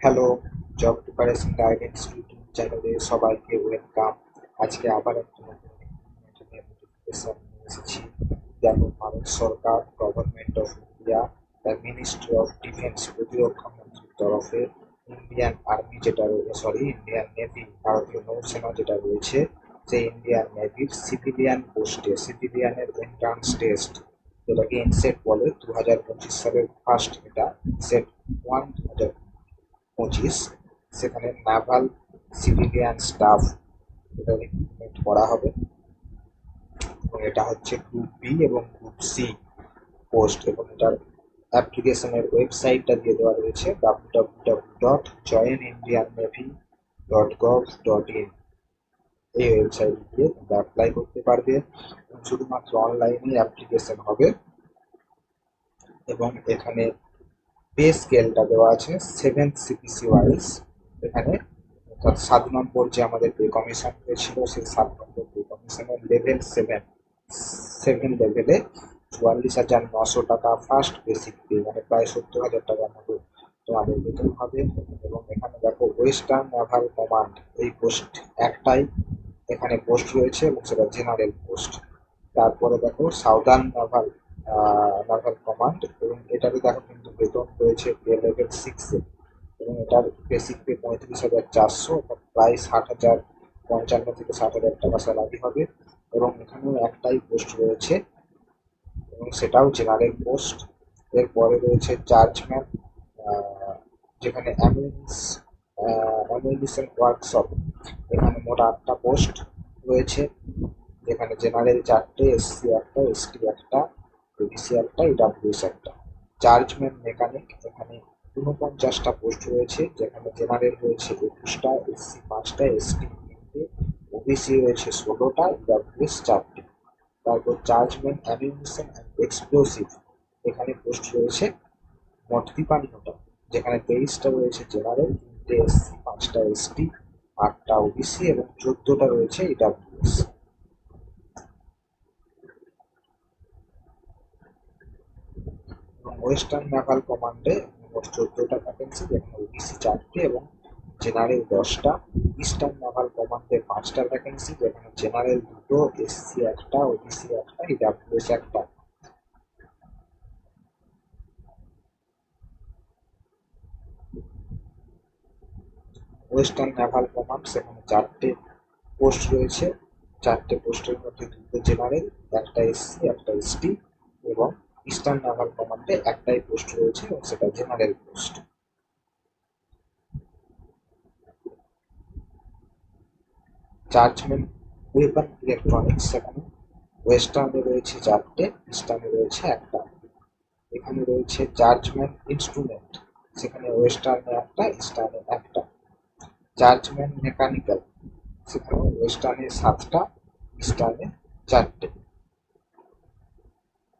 Hello job preparation guidance YouTube চ্যানেলে সবাইকে welcome আজকে আবার একটা এসেছি। যেমন ভারত সরকার government of India the ministry of defence প্রতিরক্ষা মন্ত্রীর তরফে ইন্ডিয়ান আর্মি যেটা রয়েছে সরি ইন্ডিয়ান নেভি ভারতীয় নৌসেনা যেটা রয়েছে, সেই ইন্ডিয়ান নেভির সিভিলিয়ান পোস্টে সিভিলিয়ানের এন্ট্রান্স টেস্ট যেটাকে এনসেট বলে দু হাজার পঁচিশ সালের ফার্স্ট এটা সেট ওয়ান দু হাজার পঁচিশ। সেখানে নাভাল সিভিলিয়ান স্টাফ এটা রিক্রুটমেন্ট করা হবে। এবং এটা হচ্ছে গ্রুপ বি এবং গ্রুপ সি পোস্ট এবং এটার অ্যাপ্লিকেশনের ওয়েবসাইটটা দিয়ে দেওয়া রয়েছে W W W dot join Indian navy dot gov dot in এই ওয়েবসাইট দিয়ে তোমরা অ্যাপ্লাই করতে পারবে। এবং শুধুমাত্র অনলাইনে অ্যাপ্লিকেশন হবে। এবং এখানে পে স্কেলটা দেওয়া আছে সেভেন্থ সিপিসি ওয়াইজ এখানে অর্থাৎ সাত নম্বর যে আমাদের পে কমিশন হয়েছিল, সেই সাত নম্বর পে কমিশনের লেভেল সেভেন সেভেন লেভেলে চুয়াল্লিশ হাজার নশো টাকা ফার্স্ট বেসিক পে মানে প্রায় সত্তর হাজার টাকার মতো তোমাদের বেতন হবে। এবং এখানে দেখো ওয়েস্টার্ন নাভাল কমান্ড এই পোস্ট একটাই এখানে পোস্ট রয়েছে এবং সেটা জেনারেল পোস্ট তারপরে দেখো সাউদার্ন নাভাল নাভাল কমান্ড এবং এটাতে দেখো বেতন রয়েছে পে লেভেল সিক্সে এবং এটার বেসিক পে পঁয়ত্রিশ হাজার চারশো প্রায় ষাট হাজার, পঞ্চান্ন থেকে ষাট হাজার টাকা স্যালারি হবে। এবং এখানেও একটাই পোস্ট রয়েছে। এবং সেটাও জেনারেল পোস্ট এরপরে রয়েছে চার্জম্যান যেখানে অ্যাম্বুলেন্স অ্যাম্বুলেন্সের ওয়ার্কশপ এখানে মোট আটটা পোস্ট রয়েছে। যেখানে জেনারেল চারটে এসসি একটা এসটি একটা ওবিসি একটা ইডাব্লিউএস একটা। চার্জম্যান মেকানিক, এখানে ঊনপঞ্চাশটা পোস্ট রয়েছে, যেখানে জেনারেল রয়েছে একুশটা, এসসি পাঁচটা, এসটি তিনটে, ওবিসি রয়েছে ষোলোটা ইডাব্লিউএস চারটে। তারপর চার্জম্যান অ্যামিউনিশন অ্যান্ড এক্সপ্লোসিভ, এখানে পোস্ট রয়েছে মোট তিপান্নটা যেখানে তেইশটা রয়েছে জেনারেল, তিনটে এসসি, পাঁচটা এসটি, আটটা ওবিসি এবং চোদ্দটা রয়েছে ইডাব্লিউএস এবং ওয়েস্টার্ন নাভাল কমান্ডে মোট চোদ্দটা ভ্যাকেন্সি, যেখানে ওবিসি চারটে এবং জেনারেল দশটা। ইস্টার্ন নাভাল কমান্ডে পাঁচটা ভ্যাকেন্সি, যেখানে জেনারেল দুটো, এসসি একটা, ওবিসি একটা, ইডাব্লিউএস একটা। ওয়েস্টার্ন নাভাল কমান্ড, সেখানে চারটে পোস্ট রয়েছে। চারটে পোস্টের মধ্যে দুটো জেনারেল, একটা এসসি, একটা এসটি এবং ইস্টার্ন নাভাল কমান্ডে একটাই পোস্ট রয়েছে এবং সেটা general post. Chargeman weapon electronics সেখানে ওয়েস্টার্নে রয়েছে চারটে ইস্টার্নে রয়েছে একটা। এখানে রয়েছে চার্জম্যান ইনস্ট্রুমেন্ট সেখানে ওয়েস্টার্নে একটা ইস্টার্নে একটা। চার্জম্যান মেকানিক্যাল সেখানে ওয়েস্টার্নে সাতটা ইস্টার্নে চারটে।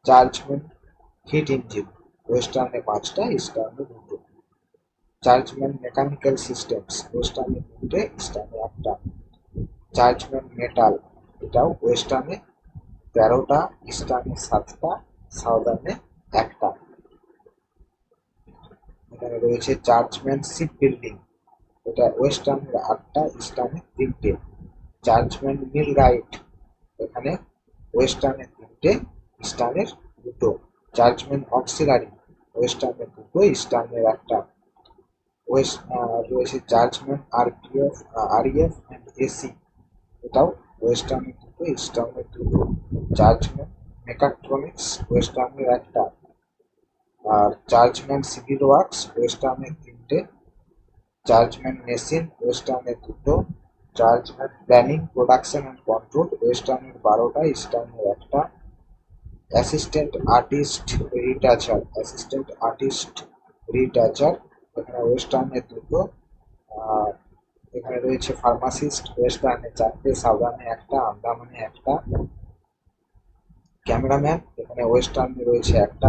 চার্জম্যান হিট ইঞ্জিন, ওয়েস্টার্নে পাঁচটা, ইস্টার্নে দুটো। চার্জম্যান মেকানিক্যাল সিস্টেমস, ওয়েস্টার্নে তিনটে ইস্টার্নে একটা। চার্জম্যান মেটাল, এটাও ওয়েস্টার্নে তেরোটা, ইস্টার্নে সাতটা, সাউদার্নে একটা। এখানে রয়েছে চার্জম্যান শিপ বিল্ডিং, এটা ওয়েস্টার্নের আটটা, ইস্টার্নে তিনটে। চার্জম্যান মিল রাইট, এখানে ওয়েস্টার্নে তিনটে, ইস্টার্নের দুটো। চার্জম্যান অক্সিলারি ওয়েস্টার্নের দুটো ইস্টার্নের একটা। ওয়েস্ট রয়েছে chargeman RPF REF and AC এটাও ওয়েস্টার্নের দুটো ইস্টার্নের দুটো। চার্জম্যান মেকাট্রনিক্স ওয়েস্টার্নের একটা। আর চার্জম্যান সিভিল ওয়ার্কস ওয়েস্টার্নের তিনটে। চার্জম্যান মেশিন ওয়েস্টার্নের দুটো। Chargeman planning production and control ওয়েস্টার্নের বারোটা ইস্টার্নের একটা। Assistant artist retoucher, assistant artist retoucher. এখানে ওয়েস্টার্নের দুটো। এখানে রয়েছে ফার্মাসিস্ট ওয়েস্টার্নে চারটে সাউদার্নে একটা আন্দামানে একটা। ক্যামেরাম্যান এখানে ওয়েস্টার্নে রয়েছে একটা।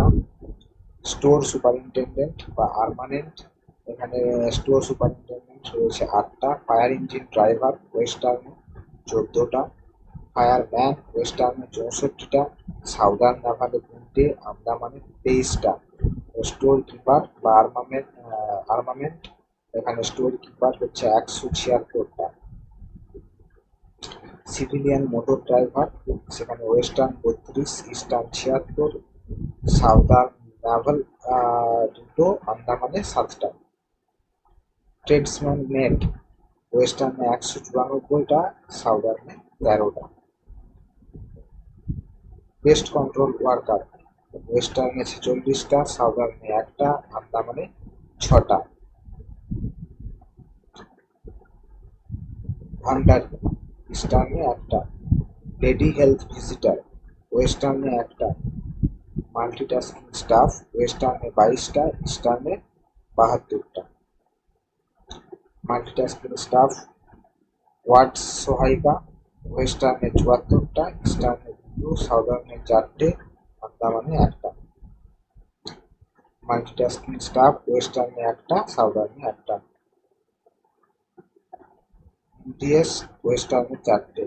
স্টোর সুপারিনটেন্ডেন্ট বা আর্মানেন্ট এখানে স্টোর সুপারিনটেন্ডেন্ট রয়েছে আটটা। ফায়ার ইঞ্জিন ড্রাইভার ওয়েস্টার্নে চোদ্দোটা। ফায়ার ফায়ারম্যান ওয়েস্টার্নে চৌষট্টিটা। সাউদার্ন নাভালে তিনটে, আন্দামানে তেইশটা। স্টোর কিপার বা আর্মামেন্ট আর্মামেন্ট এখানে স্টোর কিপার হচ্ছে একশো ছিয়াত্তরটা। সিভিলিয়ান মোটর ড্রাইভার, সেখানে ওয়েস্টার্ন বত্রিশ, ইস্টার্ন ছিয়াত্তর, সাউদার্ন নাভাল দুটো, আন্দামানে সাতটা। ট্রেডসম্যান নেট, ওয়েস্টার্নে একশো চুরানব্বইটা সাউদার্নে তেরোটা। পেস্ট কন্ট্রোল ওয়ার্কার ওয়েস্টার্নে ছেচল্লিশটা সাউদার্নে একটা আন্দামানে ছটা। ভান্ডার ইস্টার্নে একটা। লেডি হেলথ ভিজিটার ওয়েস্টার্নে একটা। মাল্টিটাস্কিং স্টাফ ওয়েস্টার্নে বাইশটা ইস্টার্নে বাহাত্তরটা। মাল্টিটাস্কিং স্টাফ ওয়ার্ড সহায়িকা ওয়েস্টার্নে চুয়াত্তরটা ইস্টার্নে দুটো সাউদার্নে চারটে, আন্দামানে একটা। মাল্টিটাস্কিং স্টাফ, ওয়েস্টার্নে একটা, সাউদার্নে একটা। ডিএস ওয়েস্টার্নে চারটে।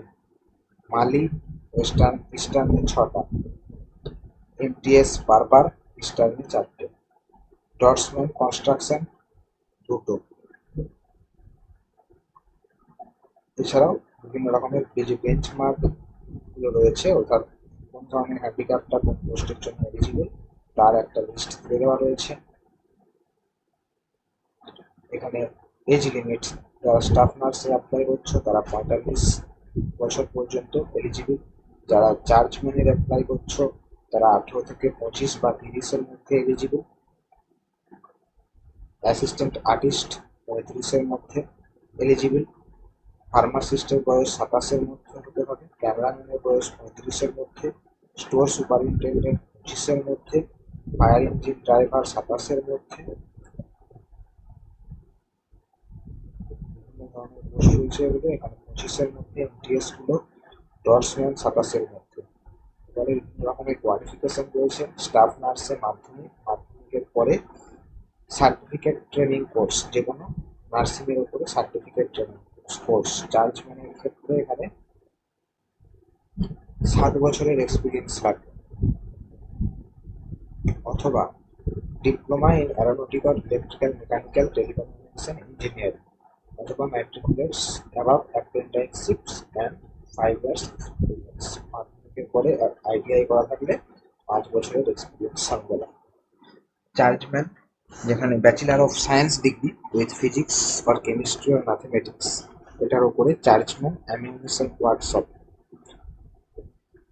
মালি, ওয়েস্টার্ন, ইস্টার্নে ছটা। এমটিএস, বারবার, ইস্টার্নে চারটে। ডটসম্যান কনস্ট্রাকশন, দুটো। এছাড়াও বিভিন্ন রকমের যে বেঞ্চ মার্ক গুলো রয়েছে অর্থাৎ কোন ধরনের হ্যান্ডিক্যাপটা কোন পোস্টের জন্য এলিজিবল তার একটা লিস্ট দিয়ে দেওয়া রয়েছে। এখানে এজ লিমিট যারা স্টাফ নার্সে অ্যাপ্লাই করছ, তারা পঁয়তাল্লিশ বছর পর্যন্ত এলিজিবল যারা চার্জম্যানের অ্যাপ্লাই করছ, তারা আঠেরো থেকে পঁচিশ বা তিরিশের মধ্যে এলিজিবল অ্যাসিস্ট্যান্ট আর্টিস্ট পঁয়ত্রিশের মধ্যে এলিজিবল ফার্মাসিস্টের বয়স সাতাশের মধ্যে হতে হবে। ক্যামেরাম্যানের বয়স পঁয়ত্রিশের মধ্যে, স্টোর সুপারিনটেন্ডেন্ট পঁচিশের মধ্যে, ফায়ার ইঞ্জিন ড্রাইভার সাতাশের মধ্যে। বিভিন্ন ধরনের পোস্ট রয়েছে এগুলো। এখানে পঁচিশের মধ্যে এমটিএসগুলো ডটসম্যান সাতাশের মধ্যে। এবারে বিভিন্ন রকমের কোয়ালিফিকেশন রয়েছে। স্টাফ নার্সের মাধ্যমিক মাধ্যমিকের পরে সার্টিফিকেট ট্রেনিং কোর্স যে কোনো নার্সিং এর উপরে সার্টিফিকেট ট্রেনিং কোর্স চার্জম্যানের ক্ষেত্রে এখানে সাত বছরের এক্সপিরিয়েন্স লাগবে অথবা diploma in aeronautical electrical mechanical telecommunication engineering অথবা matriculates above apprenticeships and five years experience মাধ্যমিকের পরে আইটিআই করা থাকলে পাঁচ বছরের এক্সপিরিয়েন্স সঙ্গে লাগে। চার্জম্যান যেখানে bachelor of science degree with physics or chemistry or mathematics এটার উপরে চার্জম্যান অ্যামিউনিশন ওয়ার্কশপ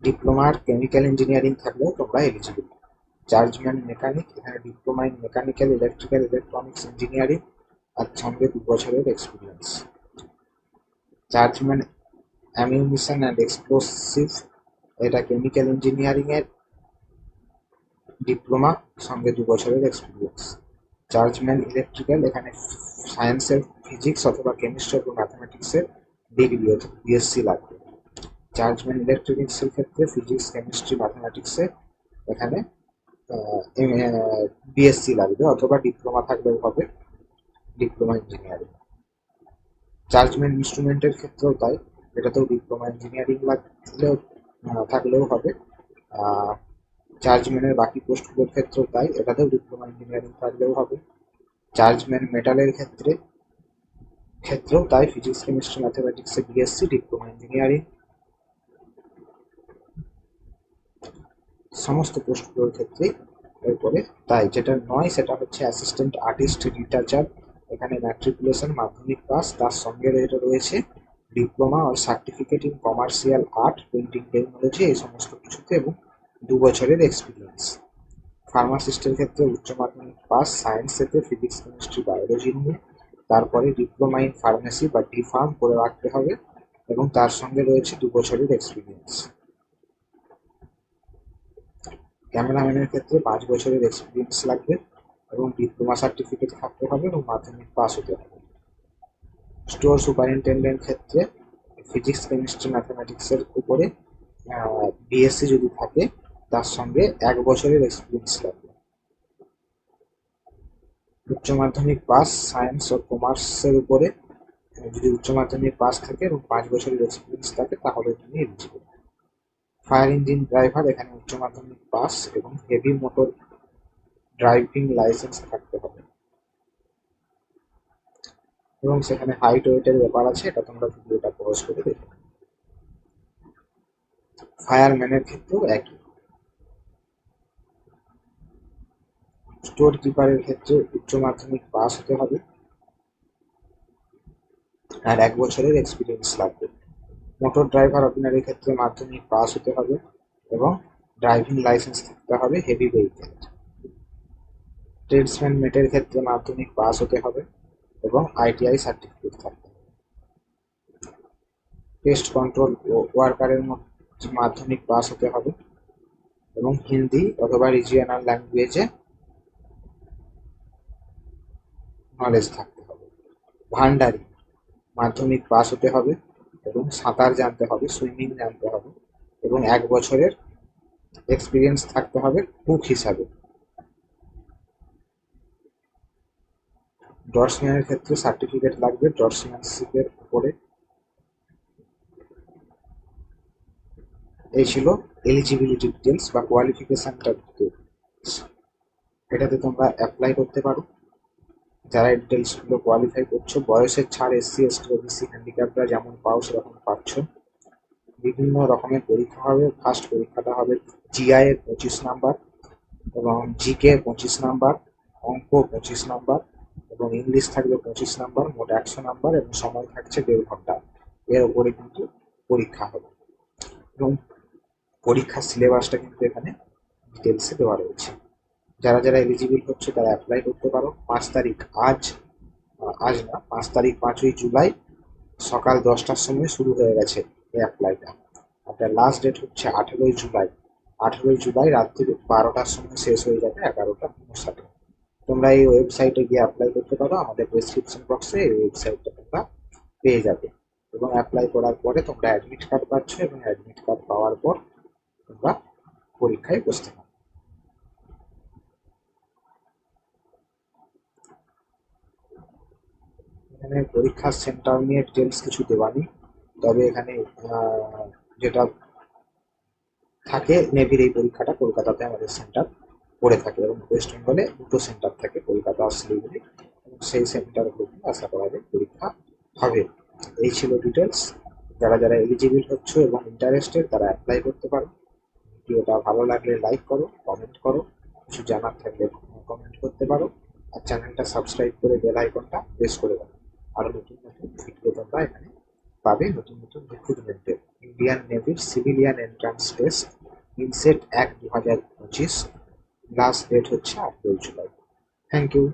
ডিপ্লোমার কেমিক্যাল ইঞ্জিনিয়ারিং থাকলেও তোমরা এলিজিবল চার্জম্যান মেকানিক এখানে diploma in mechanical electrical electronics engineering আর সঙ্গে দু বছরের experience chargeman ammunition and explosive এটা কেমিক্যাল ইঞ্জিনিয়ারিং এর ডিপ্লোমা সঙ্গে দু বছরের এক্সপিরিয়েন্স চার্জম্যান ইলেকট্রিক্যাল এখানে সায়েন্সের ফিজিক্স অথবা কেমিস্ট্রি অথবা ম্যাথমেটিক্সের ডিগ্রি বিএসসি লাগবে। চার্জম্যান ইলেকট্রনিক্সের ক্ষেত্রে ফিজিক্স কেমিস্ট্রি ম্যাথমেটিক্সে এখানে বিএসসি লাগবে অথবা ডিপ্লোমা থাকলেও হবে ডিপ্লোমা ইঞ্জিনিয়ারিং চার্জম্যান ইনস্ট্রুমেন্টের ক্ষেত্রেও তাই, এটাতেও ডিপ্লোমা ইঞ্জিনিয়ারিং লাগলেও থাকলেও হবে। চার্জম্যানের বাকি পোস্টগুলোর ক্ষেত্রেও তাই, এটাতেও ডিপ্লোমা ইঞ্জিনিয়ারিং থাকলেও হবে। চার্জম্যান মেটালের ক্ষেত্রে, ক্ষেত্রেও তাই ফিজিক্স কেমিস্ট্রি ম্যাথমেটিক্সে বিএসসি ডিপ্লোমা ইঞ্জিনিয়ারিং সমস্ত পোস্টগুলোর ক্ষেত্রেই এরপরে তাই যেটা নয়, সেটা হচ্ছে অ্যাসিস্ট্যান্ট আর্টিস্ট রিটার্চার এখানে ম্যাট্রিকুলেশন মাধ্যমিক পাস তার সঙ্গে রয়েছে diploma R certificate in commercial art painting technology এই সমস্ত কিছুতে এবং দু বছরের এক্সপিরিয়েন্স ফার্মাসিস্টের ক্ষেত্রে উচ্চ মাধ্যমিক পাস সায়েন্সেতে ফিজিক্স কেমিস্ট্রি বায়োলজি নিয়ে, তারপরে ডিপ্লোমা ইন ফার্মেসি বা ডি ফার্ম করে রাখতে হবে এবং তার সঙ্গে রয়েছে দু বছরের এক্সপিরিয়েন্স ক্যামেরাম্যানের ক্ষেত্রে পাঁচ বছরের এক্সপিরিয়েন্স লাগবে এবং ডিপ্লোমা সার্টিফিকেট থাকতে হবে এবং মাধ্যমিক পাস হতে হবে। স্টোর সুপারিনটেন্ডেন্ট ক্ষেত্রে ফিজিক্স কেমিস্ট্রি ম্যাথমেটিক্সের উপরে বিএসসি যদি থাকে, তার সঙ্গে এক বছরের এক্সপিরিয়েন্স লাগবে। উচ্চ মাধ্যমিক পাস সায়েন্স ও কমার্সের উপরে যদি উচ্চ মাধ্যমিক পাস থাকে এবং পাঁচ বছরের এক্সপিরিয়েন্স থাকে, তাহলে তুমি এলিজিবল ফায়ার ইঞ্জিন ড্রাইভার, এখানে উচ্চ মাধ্যমিক পাস এবং হেভি মোটর ড্রাইভিং লাইসেন্স থাকতে হবে। এবং সেখানে হাইট ওয়েটের ব্যাপার আছে, এটা তোমরা ভিডিওটা পজ করে দেখে ফায়ারম্যানের ক্ষেত্রেও একই। স্টোর কিপারের ক্ষেত্রে উচ্চ মাধ্যমিক পাস হতে হবে। আর এক বছরের এক্সপিরিয়েন্স লাগবে। মোটর ড্রাইভার অর্ডিনারি ক্ষেত্রে মাধ্যমিক পাস হতে হবে এবং ড্রাইভিং লাইসেন্স থাকতে হবে হেভি ভেহিকেল ট্রেডসম্যান মেটের ক্ষেত্রে মাধ্যমিক পাস হতে হবে এবং আইটিআই সার্টিফিকেট থাকতে হবে পেস্ট কন্ট্রোল ওয়ার্কারের মধ্যে মাধ্যমিক পাস হতে হবে এবং হিন্দি অথবা রিজিয়নাল ল্যাঙ্গুয়েজে নলেজ থাকতে হবে। ভান্ডারি, মাধ্যমিক পাস হতে হবে এবং সাঁতার জানতে হবে, সুইমিং জানতে হবে এবং এক বছরের এক্সপিরিয়েন্স থাকতে হবে কুক হিসাবে। ডর্সম্যানের ক্ষেত্রে সার্টিফিকেট লাগবে ডর্সম্যানশিপের উপরে। এই ছিল এলিজিবিলিটি ডিটেলস বা কোয়ালিফিকেশনটা এটাতে তোমরা অ্যাপ্লাই করতে পারো। যারা এই ডিটেলসগুলো কোয়ালিফাই করছ, বয়সের ছাড় এসসি এসটি ওবিসি হ্যান্ডিক্যাপরা যেমন পাও, সেরকম পাচ্ছ। বিভিন্ন রকমের পরীক্ষা হবে ফার্স্ট পরীক্ষাটা হবে জিআই এর পঁচিশ নাম্বার এবং জিকে পঁচিশ নাম্বার, অঙ্ক পঁচিশ নাম্বার এবং ইংলিশ থাকবে পঁচিশ নাম্বার, মোট একশো নাম্বার এবং সময় থাকছে দেড় ঘণ্টা। এর উপরে কিন্তু পরীক্ষা হবে। এবং পরীক্ষার সিলেবাসটা কিন্তু এখানে ডিটেলসে দেওয়া রয়েছে। যারা যারা এলিজিবল হচ্ছে তারা অ্যাপ্লাই করতে পারো। পাঁচ তারিখ আজ আজ না, পাঁচ তারিখ পাঁচই জুলাই সকাল দশটার সময় শুরু হয়ে গেছে এই অ্যাপ্লাইটা আপনার লাস্ট ডেট হচ্ছে আঠেরোই জুলাই। আঠেরোই জুলাই রাত্রি বারোটার সময় শেষ হয়ে যাবে এগারোটা উনষাটে তোমরা এই ওয়েবসাইটে গিয়ে অ্যাপ্লাই করতে পারো। আমাদের ডেসক্রিপশন বক্সে এই ওয়েবসাইটটা তোমরা পেয়ে যাবে। এবং অ্যাপ্লাই করার পরে তোমরা অ্যাডমিট কার্ড পাচ্ছ এবং অ্যাডমিট কার্ড পাওয়ার পর তোমরা পরীক্ষায় বসতে পারো এখানে পরীক্ষার সেন্টার নিয়ে ডিটেলস কিছু দেওয়া নেই। তবে এখানে যেটা থাকে নেভির এই পরীক্ষাটা কলকাতাতে আমাদের সেন্টার পড়ে থাকে এবং ওয়েস্ট বেঙ্গলে দুটো সেন্টার থাকে, কলকাতা আর শিলিগুড়ি। এবং সেই সেন্টারগুলোতে আশা করা যায় পরীক্ষা হবে। এই ছিল ডিটেলস যারা যারা এলিজিবল হচ্ছে এবং ইন্টারেস্টেড তারা অ্যাপ্লাই করতে পারো। ভিডিওটা ভালো লাগলে লাইক করো কমেন্ট করো। কিছু জানার থাকলে কমেন্ট করতে পারো। আর চ্যানেলটা সাবস্ক্রাইব করে বেল আইকনটা প্রেস করে দাও আরও নতুন নতুন ভিডিও তোমরা এখানে পাবে নতুন নতুন রিক্রুটমেন্টের ইন্ডিয়ান নেভির সিভিলিয়ান এন্ট্রান্স টেস্ট ইনসেট এক দু হাজার পঁচিশ লাস্ট ডেট হচ্ছে আঠেরোই জুলাই। Thank you